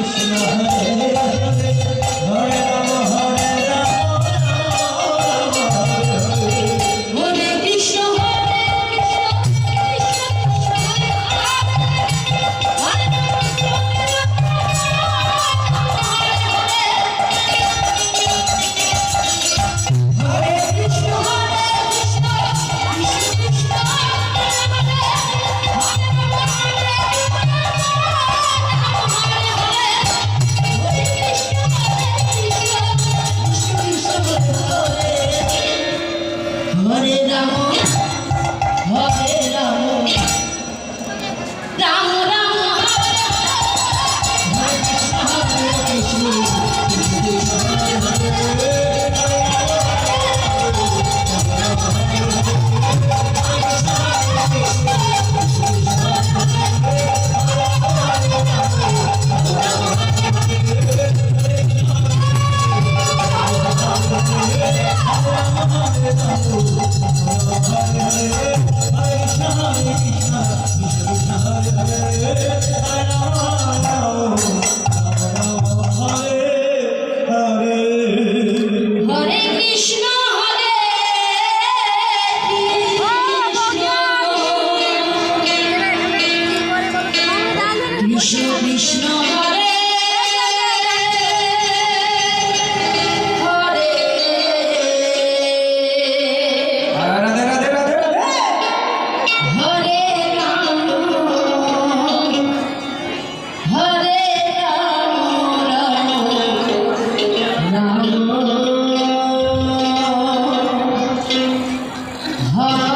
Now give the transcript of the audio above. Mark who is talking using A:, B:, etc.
A: Krishna Hare Hare
B: Hallelujah.